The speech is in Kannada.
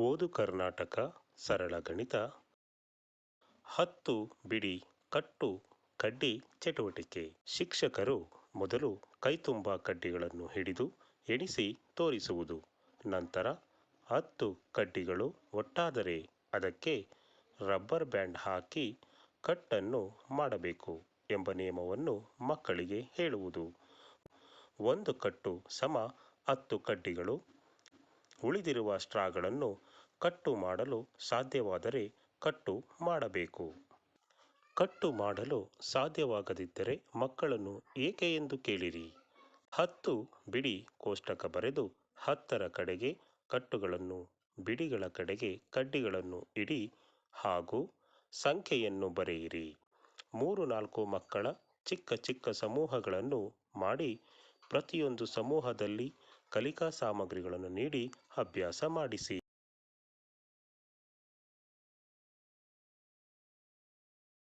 ಓದು ಕರ್ನಾಟಕ ಸರಳ ಗಣಿತ. ಹತ್ತು ಬಿಡಿ ಕಟ್ಟು ಕಡ್ಡಿ ಚಟುವಟಿಕೆ. ಶಿಕ್ಷಕರು ಮೊದಲು ಕೈತುಂಬ ಕಡ್ಡಿಗಳನ್ನು ಹಿಡಿದು ಎಣಿಸಿ ತೋರಿಸುವುದು. ನಂತರ ಹತ್ತು ಕಡ್ಡಿಗಳು ಒಟ್ಟಾದರೆ ಅದಕ್ಕೆ ರಬ್ಬರ್ ಬ್ಯಾಂಡ್ ಹಾಕಿ ಕಟ್ಟನ್ನು ಮಾಡಬೇಕು ಎಂಬ ನಿಯಮವನ್ನು ಮಕ್ಕಳಿಗೆ ಹೇಳುವುದು. ಒಂದು ಕಟ್ಟು ಸಮ ಹತ್ತು ಕಡ್ಡಿಗಳು ಉಳಿದಿರುವ ಸ್ಟ್ರಾಗಳನ್ನು ಕಟ್ಟು ಮಾಡಲು ಸಾಧ್ಯವಾದರೆ ಕಟ್ಟು ಮಾಡಬೇಕು. ಕಟ್ಟು ಮಾಡಲು ಸಾಧ್ಯವಾಗದಿದ್ದರೆ ಮಕ್ಕಳನ್ನು ಏಕೆ ಎಂದು ಕೇಳಿರಿ. ಹತ್ತು ಬಿಡಿ ಕೋಷ್ಟಕ ಬರೆದು ಹತ್ತರ ಕಡೆಗೆ ಕಟ್ಟುಗಳನ್ನು, ಬಿಡಿಗಳ ಕಡೆಗೆ ಕಡ್ಡಿಗಳನ್ನು ಇಡಿ ಹಾಗೂ ಸಂಖ್ಯೆಯನ್ನು ಬರೆಯಿರಿ. ಮೂರು ನಾಲ್ಕು ಮಕ್ಕಳ ಚಿಕ್ಕ ಚಿಕ್ಕ ಸಮೂಹಗಳನ್ನು ಮಾಡಿ ಪ್ರತಿಯೊಂದು ಸಮೂಹದಲ್ಲಿ ಕಲಿಕಾ ಸಾಮಗ್ರಿಗಳನ್ನು ನೀಡಿ ಅಭ್ಯಾಸ ಮಾಡಿಸಿ.